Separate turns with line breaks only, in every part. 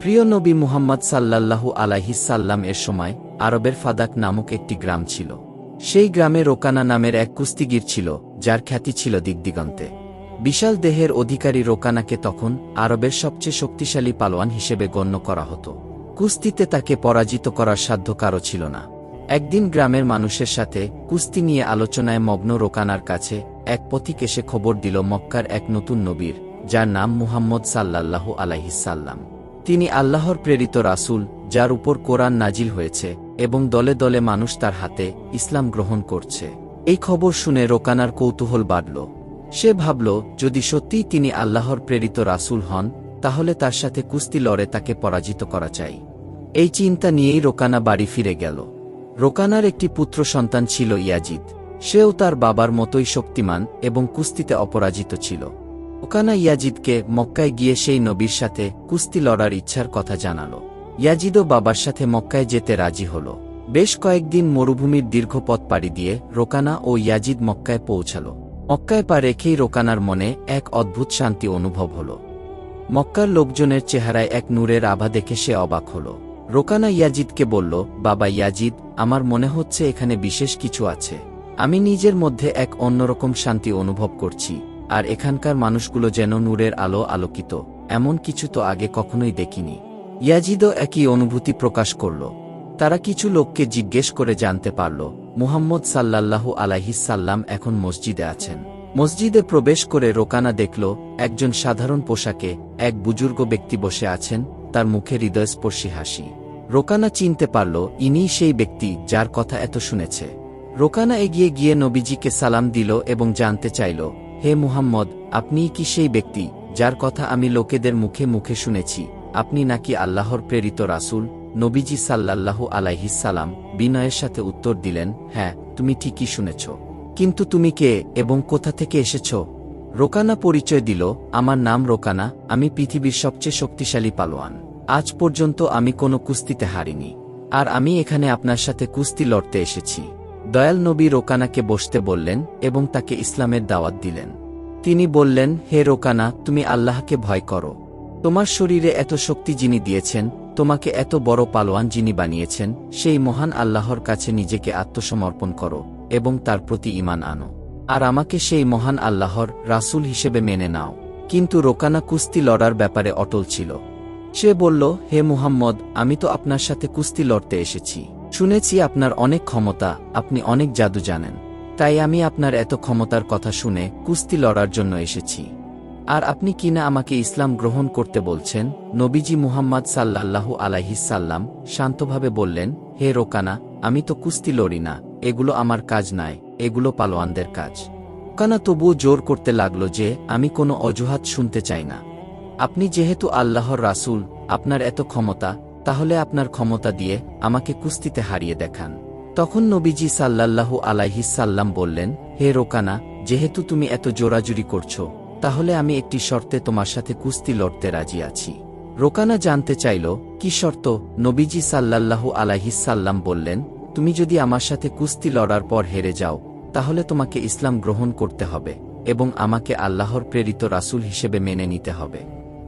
প্রিয় নবী মুহাম্মদ সাল্লাল্লাহু আলাইহিসাল্লাম এর সময় আরবের ফাদাক নামক একটি গ্রাম ছিল। সেই গ্রামে রোকানা নামের এক কুস্তিগির ছিল, যার খ্যাতি ছিল দিগদিগন্তে। বিশাল দেহের অধিকারী রোকানাকে তখন আরবের সবচেয়ে শক্তিশালী পালোয়ান হিসেবে গণ্য করা হতো। কুস্তিতে তাকে পরাজিত করার সাধ্য কারও ছিল না। একদিন গ্রামের মানুষের সাথে কুস্তি নিয়ে আলোচনায় মগ্ন রোকানার কাছে এক পথিক এসে খবর দিল মক্কার এক নতুন নবীর, যার নাম মুহাম্মদ সাল্লাল্লাহু আলাইহিসাল্লাম তিনি আল্লাহর প্রেরিত রাসূল, যার উপর কোরআন নাজিল হয়েছে, এবং দলে দলে মানুষ তার হাতে ইসলাম গ্রহণ করছে। এই খবর শুনে রোকানার কৌতূহল বাড়ল। সে ভাবল, যদি সত্যিই তিনি আল্লাহর প্রেরিত রাসূল হন, তাহলে তার সাথে কুস্তি লড়ে তাকে পরাজিত করা চাই। এই চিন্তা নিয়েই রোকানা বাড়ি ফিরে গেল। রোকানার একটি পুত্র সন্তান ছিল ইয়াজিদ। সেও তার বাবার মতোই শক্তিমান এবং কুস্তিতে অপরাজিত ছিল। ওকানা ইয়াজিদকে মক্কায় গিয়ে সেই নবীর সাথে কুস্তি লড়ার ইচ্ছার কথা জানাল। ইয়াজিদও বাবার সাথে মক্কায় যেতে রাজি হল। বেশ কয়েকদিন মরুভূমির দীর্ঘ পথ পাড়ি দিয়ে রোকানা ও ইয়াজিদ মক্কায় পৌঁছাল। মক্কায় পা রেখেই রোকানার মনে এক অদ্ভুত শান্তি অনুভব হল। মক্কার লোকজনের চেহারায় এক নূরের আভা দেখে সে অবাক হল। রোকানা ইয়াজিদকে বলল, বাবা ইয়াজিদ, আমার মনে হচ্ছে এখানে বিশেষ কিছু আছে। আমি নিজের মধ্যে এক অন্যরকম শান্তি অনুভব করছি। আর এখানকার মানুষগুলো যেন নূরের আলো আলোকিত, এমন কিছু তো আগে কখনোই দেখিনি। ইয়াজিদও একই অনুভূতি প্রকাশ করল। তারা কিছু লোককে জিজ্ঞেস করে জানতে পারল, মুহাম্মদ সাল্লাল্লাহু আলাইহিসাল্লাম এখন মসজিদে আছেন। মসজিদে প্রবেশ করে রোকানা দেখল, একজন সাধারণ পোশাকে এক বুজুর্গ ব্যক্তি বসে আছেন, তার মুখে হৃদয়স্পর্শী হাসি। রোকানা চিনতে পারল ইনি সেই ব্যক্তি যার কথা এত শুনেছে। রোকানা এগিয়ে গিয়ে নবীজিকে সালাম দিল এবং জানতে চাইল হে মুহাম্মদ আপনিই কি সেই ব্যক্তি, যার কথা আমি লোকেদের মুখে মুখে শুনেছি? আপনি নাকি আল্লাহর প্রেরিত রাসূল, নবীজি সাল্লাল্লাহু আলাইহিসালাম বিনয়ের সাথে উত্তর দিলেন হ্যাঁ তুমি ঠিকই শুনেছ। কিন্তু তুমি কে এবং কোথা থেকে এসেছ? রোকানা পরিচয় দিল, আমার নাম রোকানা, আমি পৃথিবীর সবচেয়ে শক্তিশালী পালোয়ান। আজ পর্যন্ত আমি কোনো কুস্তিতে হারিনি। আর আমি এখানে আপনার সাথে কুস্তি লড়তে এসেছি। দয়াল নবী রোকানাকে বসতে বললেন এবং তাকে ইসলামের দাওয়াত দিলেন। তিনি বললেন, হে রোকানা, তুমি আল্লাহকে ভয় করো। তোমার শরীরে এত শক্তি যিনি দিয়েছেন, তোমাকে এত বড় পালোয়ান যিনি বানিয়েছেন, সেই মহান আল্লাহর কাছে নিজেকে আত্মসমর্পণ করো এবং তার প্রতি ইমান আনো। আর আমাকে সেই মহান আল্লাহর রাসূল হিসেবে মেনে নাও। কিন্তু রোকানা কুস্তি লড়ার ব্যাপারে অটল ছিল। সে বলল, হে মুহাম্মদ, আমি তো আপনার সাথে কুস্তি লড়তে এসেছি। শুনেছি আপনার অনেক ক্ষমতা, আপনি অনেক জাদু জানেন। তাই আমি আপনার এত ক্ষমতার কথা শুনে কুস্তি লড়ার জন্য এসেছি। আর আপনি কিনা আমাকে ইসলাম গ্রহণ করতে বলছেন? নবীজি মুহাম্মদ সাল্লাল্লাহু আলাইহিসাল্লাম শান্তভাবে বললেন, হে রোকানা, আমি তো কুস্তি লড়ি না, এগুলো আমার কাজ নয় এগুলো পালোয়ানদের কাজ। কানা তবুও জোর করতে লাগল যে, আমি কোনো অজুহাত শুনতে চাই না। আপনি যেহেতু আল্লাহর রাসূল, আপনার এত ক্ষমতা তাহলে আপনার ক্ষমতা দিয়ে আমাকে কুস্তিতে হারিয়ে দেখান। তখন নবীজি সাল্লাল্লাহু আলাইহি সাল্লাম বললেন, হে রোকানা, যেহেতু তুমি এত জোরাজুরি করছ, তাহলে আমি একটি শর্তে তোমার সাথে কুস্তি লড়তে রাজি আছি। রোকানা জানতে চাইল, কি শর্ত? নবীজি সাল্লাল্লাহু আলাইহিসাল্লাম বললেন, তুমি যদি আমার সাথে কুস্তি লড়ার পর হেরে যাও, তাহলে তোমাকে ইসলাম গ্রহণ করতে হবে এবং আমাকে আল্লাহর প্রেরিত রাসূল হিসেবে মেনে নিতে হবে।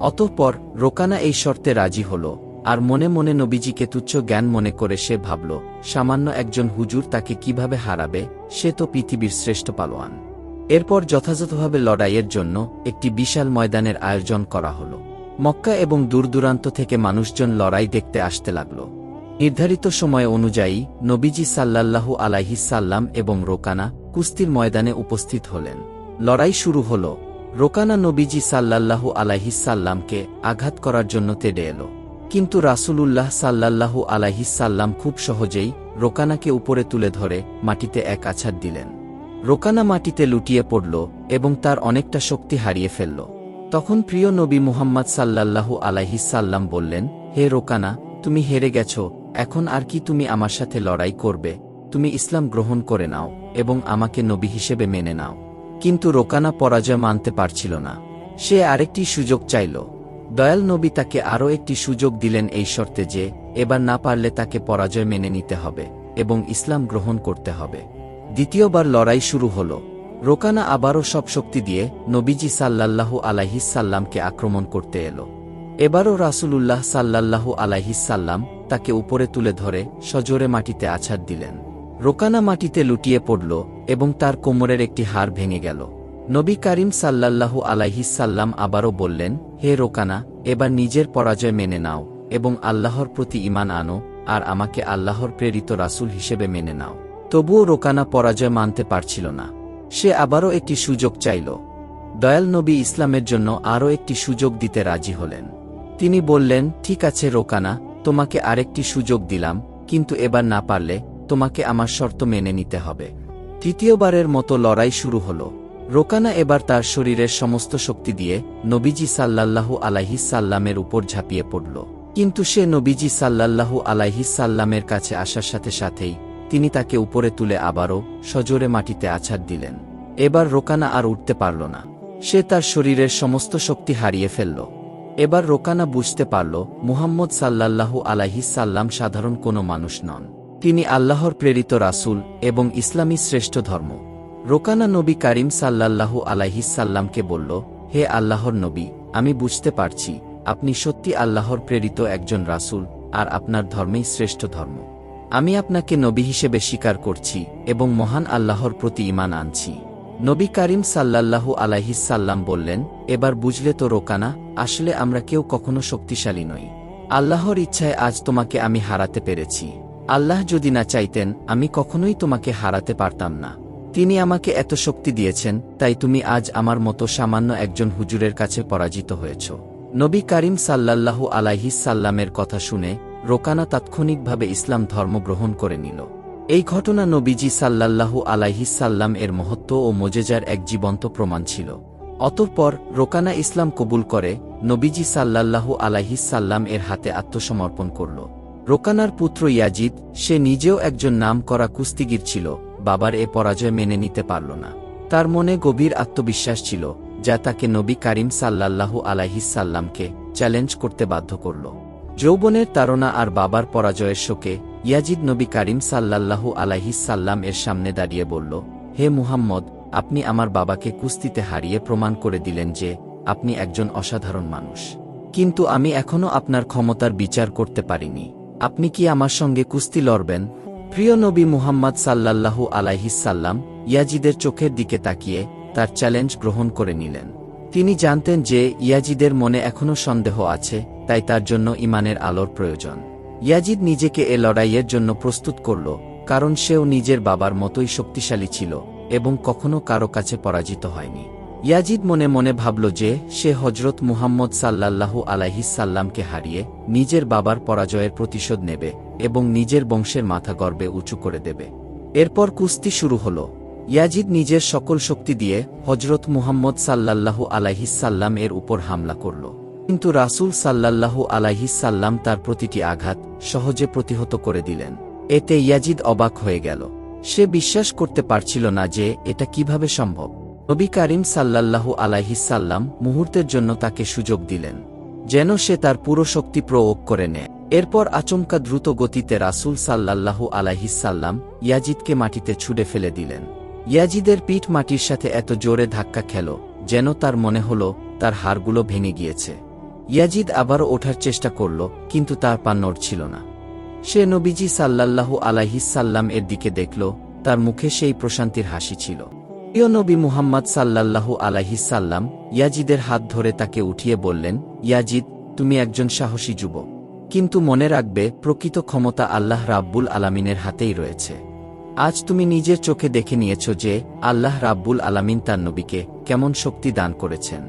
অতঃপর রোকানা এই শর্তে রাজি হল। আর মনে মনে নবীজিকে তুচ্ছ জ্ঞান মনে করে সে ভাবল, সামান্য একজন হুজুর তাকে কীভাবে হারাবে, সে তো পৃথিবীর শ্রেষ্ঠ পালোয়ান। এরপর যথাযথভাবে লড়াইয়ের জন্য একটি বিশাল ময়দানের আয়োজন করা হল। মক্কা এবং দূরদূরান্ত থেকে মানুষজন লড়াই দেখতে আসতে লাগল। নির্ধারিত সময় অনুযায়ী নবীজি সাল্লাল্লাহু আলাইহিসাল্লাম এবং রোকানা কুস্তির ময়দানে উপস্থিত হলেন। লড়াই শুরু হল। রোকানা নবীজি সাল্লাল্লাহু আলাইহিসাল্লামকে আঘাত করার জন্য তেড়ে এল। কিন্তু রাসূলুল্লাহ সাল্লাল্লাহু আলাইহিসাল্লাম খুব সহজেই রোকানাকে উপরে তুলে ধরে মাটিতে এক আছাড় দিলেন। রোকানা মাটিতে লুটিয়ে পড়ল এবং তার অনেকটা শক্তি হারিয়ে ফেলল। তখন প্রিয় নবী মুহাম্মদ সাল্লাল্লাহু আলাইহিসাল্লাম বললেন, হে রোকানা, তুমি হেরে গেছ, এখন আর কি তুমি আমার সাথে লড়াই করবে? তুমি ইসলাম গ্রহণ করে নাও এবং আমাকে নবী হিসেবে মেনে নাও। কিন্তু রোকানা পরাজয় মানতে পারছিল না। সে আরেকটি সুযোগ চাইল দয়াল নবী তাকে আরও একটি সুযোগ দিলেন এই শর্তে যে, এবার না পারলে তাকে পরাজয় মেনে নিতে হবে, এবং ইসলাম গ্রহণ করতে হবে। দ্বিতীয়বার লড়াই শুরু হল। রোকানা আবারও সব শক্তি দিয়ে নবীজি সাল্লাল্লাহু আলাইহিসাল্লামকে আক্রমণ করতে এল। এবারও রাসূলুল্লাহ সাল্লাল্লাহু আলাইহিসাল্লাম তাকে উপরে তুলে ধরে সজোরে মাটিতে আছাড় দিলেন। রোকানা মাটিতে লুটিয়ে পড়ল এবং তার কোমরের একটি হাড় ভেঙে গেল। নবী করিম সাল্লাল্লাহু আলাইহিসাল্লাম আবারও বললেন, হে রোকানা, এবার নিজের পরাজয় মেনে নাও এবং আল্লাহর প্রতি ইমান আনো আর আমাকে আল্লাহর প্রেরিত রাসুল হিসেবে মেনে নাও। তবুও রোকানা পরাজয় মানতে পারছিল না। সে আবারও একটি সুযোগ চাইল। দয়াল নবী ইসলামের জন্য আরও একটি সুযোগ দিতে রাজি হলেন। তিনি বললেন, ঠিক আছে রোকানা, তোমাকে আরেকটি সুযোগ দিলাম, কিন্তু এবার না পারলে তোমাকে আমার শর্ত মেনে নিতে হবে। তৃতীয়বারের মতো লড়াই শুরু হল। রোকানা এবার তার শরীরের সমস্ত শক্তি দিয়ে নবীজি সাল্লাল্লাহু আলাইহিসাল্লামের উপর ঝাঁপিয়ে পড়ল। কিন্তু সে নবীজি সাল্লাল্লাহু আলাইহিসাল্লামের কাছে আসার সাথে সাথেই তিনি তাকে উপরে তুলে আবারও সজোরে মাটিতে আছাড় দিলেন। এবার রোকানা আর উঠতে পারল না। সে তার শরীরের সমস্ত শক্তি হারিয়ে ফেলল। এবার রোকানা বুঝতে পারল, মুহাম্মদ সাল্লাল্লাহু আলাহি সাল্লাম সাধারণ কোনো মানুষ নন। তিনি আল্লাহর প্রেরিত রাসূল এবং ইসলামী শ্রেষ্ঠ ধর্ম। রোকানা নবী কারিম সাল্লাল্লাহু আলাইহিসাল্লামকে বলল, হে আল্লাহর নবী, আমি বুঝতে পারছি, আপনি সত্যি আল্লাহর প্রেরিত একজন রাসূল, আর আপনার ধর্মেই শ্রেষ্ঠ ধর্ম। আমি আপনাকে নবী হিসেবে স্বীকার করছি এবং মহান আল্লাহর প্রতি ইমান আনছি। নবী কারিম সাল্লাল্লাহু আলাইহিসাল্লাম বললেন, এবার বুঝলে তো রোকানা, আসলে আমরা কেউ কখনো শক্তিশালী নই। আল্লাহর ইচ্ছায় আজ তোমাকে আমি হারাতে পেরেছি। আল্লাহ যদি না চাইতেন, আমি কখনোই তোমাকে হারাতে পারতাম না। তিনি আমাকে এত শক্তি দিয়েছেন, তাই তুমি আজ আমার মতো সামান্য একজন হুজুরের কাছে পরাজিত হয়েছ। নবী কারিম সাল্লাল্লাহু আলাইহিসাল্লামের কথা শুনে রোকানা তাৎক্ষণিকভাবে ইসলাম ধর্ম গ্রহণ করে নিল। এই ঘটনা নবীজি সাল্লাল্লাহু আলাইহিসাল্লাম এর মহত্ব ও মোজেজার এক জীবন্ত প্রমাণ ছিল। অতঃপর রোকানা ইসলাম কবুল করে নবীজি সাল্লাল্লাহু আলাইহিসাল্লাম এর হাতে আত্মসমর্পণ করল। রোকানার পুত্র ইয়াজিদ, সে নিজেও একজন নাম করা কুস্তিগির ছিল বাবার এ পরাজয় মেনে নিতে পারল না। তার মনে গভীর আত্মবিশ্বাস ছিল, যা তাকে নবী কারিম সাল্লাল্লাহু আলাইহিসাল্লামকে চ্যালেঞ্জ করতে বাধ্য করল। যৌবনের তাড়না আর বাবার পরাজয়ের শোকে ইয়াজিদ নবী কারিম সাল্লাল্লাহু আলাইহিসাল্লাম এর সামনে দাঁড়িয়ে বলল, হে মুহাম্মদ, আপনি আমার বাবাকে কুস্তিতে হারিয়ে প্রমাণ করে দিলেন যে আপনি একজন অসাধারণ মানুষ। কিন্তু আমি এখনও আপনার ক্ষমতার বিচার করতে পারিনি। আপনি কি আমার সঙ্গে কুস্তি লড়বেন? প্রিয় নবী মুহাম্মদ সাল্লাল্লাহু আলাইহিসাল্লাম ইয়াজিদের চোখের দিকে তাকিয়ে তার চ্যালেঞ্জ গ্রহণ করে নিলেন। তিনি জানতেন যে ইয়াজিদের মনে এখনও সন্দেহ আছে, তাই তার জন্য ইমানের আলোর প্রয়োজন। ইয়াজিদ নিজেকে এ লড়াইয়ের জন্য প্রস্তুত করল, কারণ সেও নিজের বাবার মতোই শক্তিশালী ছিল এবং কখনো কারও কাছে পরাজিত হয়নি। ইয়াজিদ মনে মনে ভাবল যে সে হজরত মুহাম্মদ সাল্লাল্লাহু আলাইহিসাল্লামকে হারিয়ে নিজের বাবার পরাজয়ের প্রতিশোধ নেবে এবং নিজের বংশের মাথা গর্বে উঁচু করে দেবে। এরপর কুস্তি শুরু হল। ইয়াজিদ নিজের সকল শক্তি দিয়ে হজরত মুহাম্মদ সাল্লাল্লাহু আলাইহিসাল্লাম এর উপর হামলা করল। কিন্তু রাসূল সাল্লাল্লাহু আলাইহিসাল্লাম তার প্রতিটি আঘাত সহজে প্রতিহত করে দিলেন। এতে ইয়াজিদ অবাক হয়ে গেল। সে বিশ্বাস করতে পারছিল না যে এটা কীভাবে সম্ভব। নবী কারিম সাল্লাল্লাহু আলাইহিসাল্লাম মুহূর্তের জন্য তাকে সুযোগ দিলেন, যেন সে তার পুরো শক্তি প্রয়োগ করে নেয়। এরপর আচমকা দ্রুত গতিতে রাসূল সাল্লাল্লাহু আলাহিসাল্লাম ইয়াজিদকে মাটিতে ছুড়ে ফেলে দিলেন। ইয়াজিদের পিঠ মাটির সাথে এত জোরে ধাক্কা খেল, যেন তার মনে হল তার হাড়গুলো ভেঙে গিয়েছে। ইয়াজিদ আবারও ওঠার চেষ্টা করল, কিন্তু তার পা নড়ছিল না। সে নবীজি সাল্লাল্লাহু আলাইহিসাল্লাম এর দিকে দেখল, তার মুখে সেই প্রশান্তির হাসি ছিল। প্রিয় নবী মুহাম্মদ সাল্লাল্লাহু আলাইহিসাল্লাম ইয়াজিদের হাত ধরে তাকে উঠিয়ে বললেন, ইয়াজিদ, তুমি একজন সাহসী যুবক। কিন্তু মনে রাখবে, প্রকৃত ক্ষমতা আল্লাহ রাব্বুল আলামিনের হাতেই রয়েছে। আজ তুমি নিজের চোখে দেখে নিয়েছ যে, আল্লাহ রাব্বুল আলামিন তার নবীকে কেমন শক্তি দান করেছেন।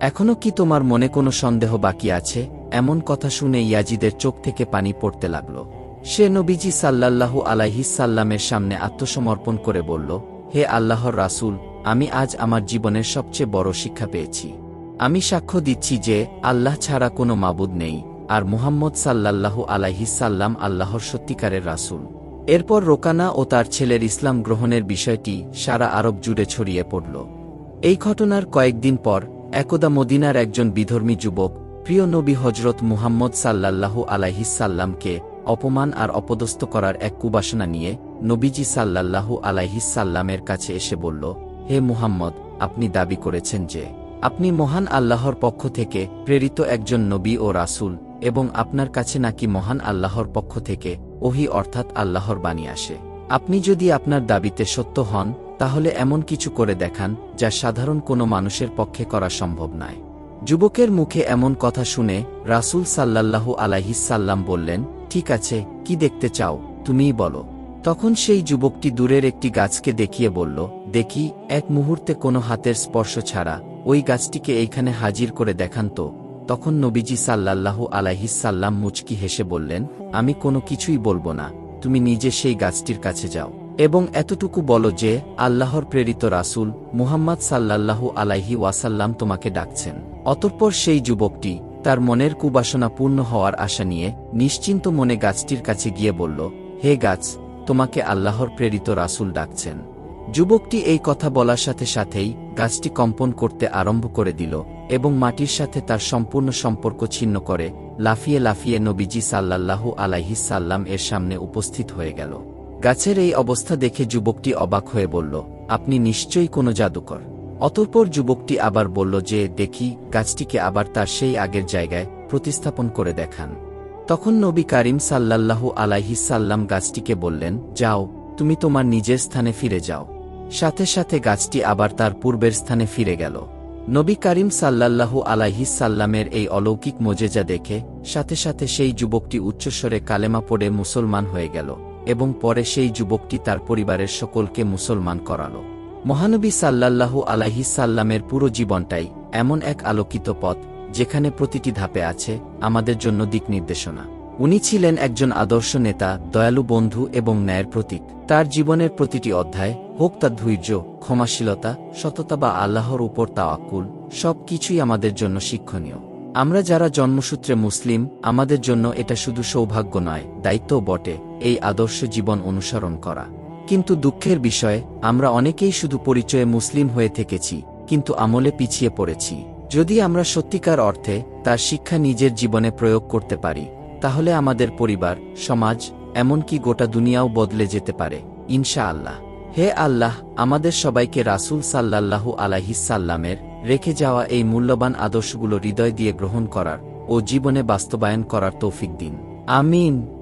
এখনও কি তোমার মনে কোনো সন্দেহ বাকি আছে? এমন কথা শুনে ইয়াজিদের চোখ থেকে পানি পড়তে লাগল। সে নবীজি সাল্লাল্লাহু আলাইহিসাল্লামের সামনে আত্মসমর্পণ করে বলল, হে আল্লাহর রাসূল, আমি আজ আমার জীবনের সবচেয়ে বড় শিক্ষা পেয়েছি। আমি সাক্ষ্য দিচ্ছি যে, আল্লাহ ছাড়া কোনো মাবুদ নেই। আর মুহাম্মদ সাল্লাল্লাহু আলাইহিসাল্লাম আল্লাহর সত্যিকারের রাসূল। এরপর রোকানা ও তার ছেলের ইসলাম গ্রহণের বিষয়টি সারা আরব জুড়ে ছড়িয়ে পড়ল। এই ঘটনার কয়েকদিন পর একদা মদিনার একজন বিধর্মী যুবক, প্রিয় নবী হজরত মুহাম্মদ সাল্লাল্লাহু আলাইহিসাল্লামকে অপমান আর অপদস্থ করার এক কুবাসনা নিয়ে নবীজি সাল্লাল্লাহু আলাইহিসাল্লামের কাছে এসে বলল, হে মুহাম্মদ, আপনি দাবি করেছেন যে, আপনি মহান আল্লাহর পক্ষ থেকে প্রেরিত একজন নবী ও রাসূল এবং আপনার কাছে নাকি মহান আল্লাহর পক্ষ থেকে ওহি অর্থাৎ আল্লাহর বাণী আসে। আপনি যদি আপনার দাবিতে সত্য হন, তাহলে এমন কিছু করে দেখান, যা সাধারণ কোনো মানুষের পক্ষে করা সম্ভব নয়। যুবকের মুখে এমন কথা শুনে রাসূল সাল্লাল্লাহু আলাইহিসাল্লাম বললেন, ঠিক আছে, কি দেখতে চাও, তুমিই বলো। তখন সেই যুবকটি দূরের একটি গাছকে দেখিয়ে বলল, দেখি, এক মুহূর্তে কোনো হাতের স্পর্শ ছাড়া, ওই গাছটিকে এইখানে হাজির করে দেখান তো। তখন নবীজি সাল্লাল্লাহু আলাইহিসাল্লাম মুচকি হেসে বললেন, আমি কোনো কিছুই বলব না, তুমি নিজে সেই গাছটির কাছে যাও। এবং এতটুকু বলো যে, আল্লাহর প্রেরিত রাসূল মুহাম্মদ সাল্লাল্লাহু আলাইহি ওয়াসাল্লাম তোমাকে ডাকছেন। অতঃপর সেই যুবকটি তার মনের কুবাসনা পূর্ণ হওয়ার আশা নিয়ে নিশ্চিন্ত মনে গাছটির কাছে গিয়ে বলল, হে গাছ, তোমাকে আল্লাহর প্রেরিত রাসূল ডাকছেন। যুবকটি এই কথা বলার সাথে সাথেই গাছটি কম্পন করতে আরম্ভ করে দিল এবং মাটির সাথে তার সম্পূর্ণ সম্পর্ক ছিন্ন করে লাফিয়ে লাফিয়ে নবীজি সাল্লাল্লাহু আলাইহি সাল্লাম এর সামনে উপস্থিত হয়ে গেল। গাছের এই অবস্থা দেখে যুবকটি অবাক হয়ে বলল, আপনি নিশ্চয়ই কোনো জাদুকর। অতঃপর যুবকটি আবার বলল যে, দেখি, গাছটিকে আবার তার সেই আগের জায়গায় প্রতিস্থাপন করে দেখান। তখন নবী কারিম সাল্লাল্লাহু আলাইহি সাল্লাম গাছটিকে বললেন, যাও, তুমি তোমার নিজের স্থানে ফিরে যাও। সাথে সাথে গাছটি আবার তার পূর্বের স্থানে ফিরে গেল। নবী কারিম সাল্লাল্লাহু আলাইহিসাল্লামের এই অলৌকিক মোজেজা দেখে, সাথে সাথে সেই যুবকটি উচ্চস্বরে কালেমা পড়ে মুসলমান হয়ে গেল এবং পরে সেই যুবকটি তার পরিবারের সকলকে মুসলমান করালো। মহানবী সাল্লাল্লাহু আলাইহিসাল্লামের পুরো জীবনটাই এমন এক আলোকিত পথ, যেখানে প্রতিটি ধাপে আছে আমাদের জন্য দিক নির্দেশনা। উনি ছিলেন একজন আদর্শ নেতা, দয়ালু বন্ধু এবং ন্যায়ের প্রতীক। তার জীবনের প্রতিটি অধ্যায় হোক তা ধৈর্য, ক্ষমাশীলতা, সততা বা আল্লাহর উপর তাওয়াক্কুল সব কিছুই আমাদের জন্য শিক্ষণীয়। আমরা যারা জন্মসূত্রে মুসলিম, আমাদের জন্য এটা শুধু সৌভাগ্য নয়, দায়িত্বও বটে, এই আদর্শ জীবন অনুসরণ করা। কিন্তু দুঃখের বিষয়, আমরা অনেকেই শুধু পরিচয়ে মুসলিম হয়ে থেকেছি, কিন্তু আমলে পিছিয়ে পড়েছি। যদি আমরা সত্যিকার অর্থে তার শিক্ষা নিজের জীবনে প্রয়োগ করতে পারি, তাহলে আমাদের পরিবার, সমাজ, এমনকি গোটা দুনিয়াও বদলে যেতে পারে ইনশা আল্লাহ হে আল্লাহ, আমাদের সবাইকে রাসূল সাল্লাল্লাহু আলাইহিসাল্লামের রেখে যাওয়া এই মূল্যবান আদর্শগুলো হৃদয় দিয়ে গ্রহণ করার ও জীবনে বাস্তবায়ন করার তৌফিক দিন। আমিন।